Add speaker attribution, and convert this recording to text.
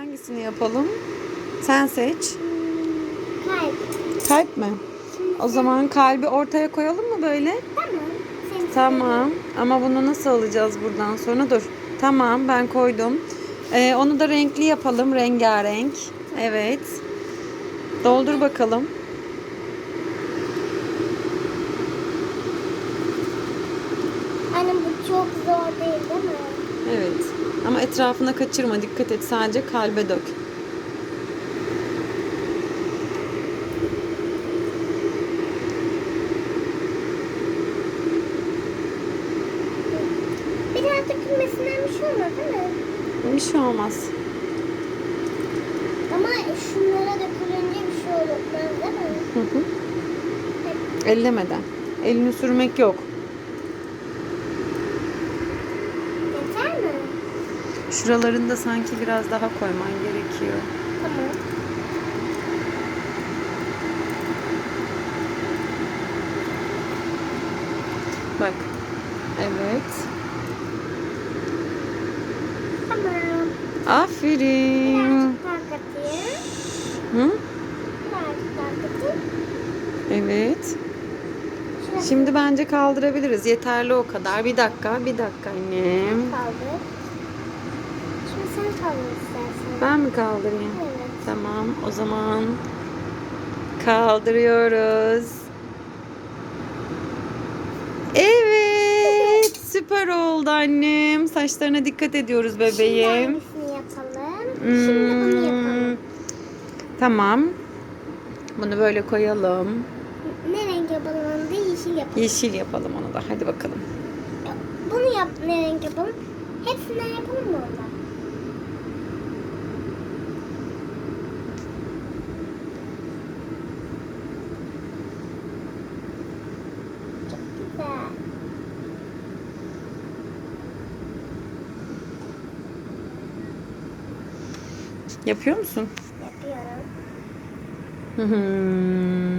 Speaker 1: Hangisini yapalım? Sen seç.
Speaker 2: Kalp.
Speaker 1: Kalp mi? O zaman kalbi ortaya koyalım mı böyle?
Speaker 2: Tamam.
Speaker 1: Tamam. Ama bunu nasıl alacağız buradan sonra? Dur. Tamam ben koydum. Ee, onu da renkli yapalım. Rengarenk. Evet. Doldur bakalım.
Speaker 2: Anne bu çok zor değil değil mi?
Speaker 1: Etrafına kaçırma. Dikkat et. Sadece kalbe dök.
Speaker 2: Biraz dökülmesinden bir şey olmaz değil mi?
Speaker 1: Bir şey olmaz.
Speaker 2: Ama şunlara dökülünce bir şey olmaz değil mi?
Speaker 1: Hı hı. Ellemeden. Elini sürmek yok.
Speaker 2: Yeter mi?
Speaker 1: Şuralarında sanki biraz daha koyman gerekiyor.
Speaker 2: Tamam.
Speaker 1: Bak. Evet.
Speaker 2: Tamam.
Speaker 1: Aferin. Hı? Evet. Şimdi bence kaldırabiliriz. Yeterli o kadar. Bir dakika, bir dakika annem.
Speaker 2: kaldı. Şimdi sen kaldır istersen.
Speaker 1: Ben mi kaldırayım?
Speaker 2: Evet.
Speaker 1: Tamam, o zaman kaldırıyoruz. Evet, süper oldu annem. Saçlarına dikkat ediyoruz
Speaker 2: Şimdi
Speaker 1: bebeğim.
Speaker 2: hangisini yapalım? Şimdi bunu
Speaker 1: Hmm,
Speaker 2: yapalım.
Speaker 1: Tamam. Bunu böyle koyalım.
Speaker 2: Ne renk yapalım onu da yeşil yapalım.
Speaker 1: Yeşil yapalım onu da. Hadi bakalım.
Speaker 2: Bunu yap ne renk yapalım? Hepsinden yapalım mı onda? Çok güzel.
Speaker 1: Yapıyor musun?
Speaker 2: Yapıyorum.
Speaker 1: Hı hı.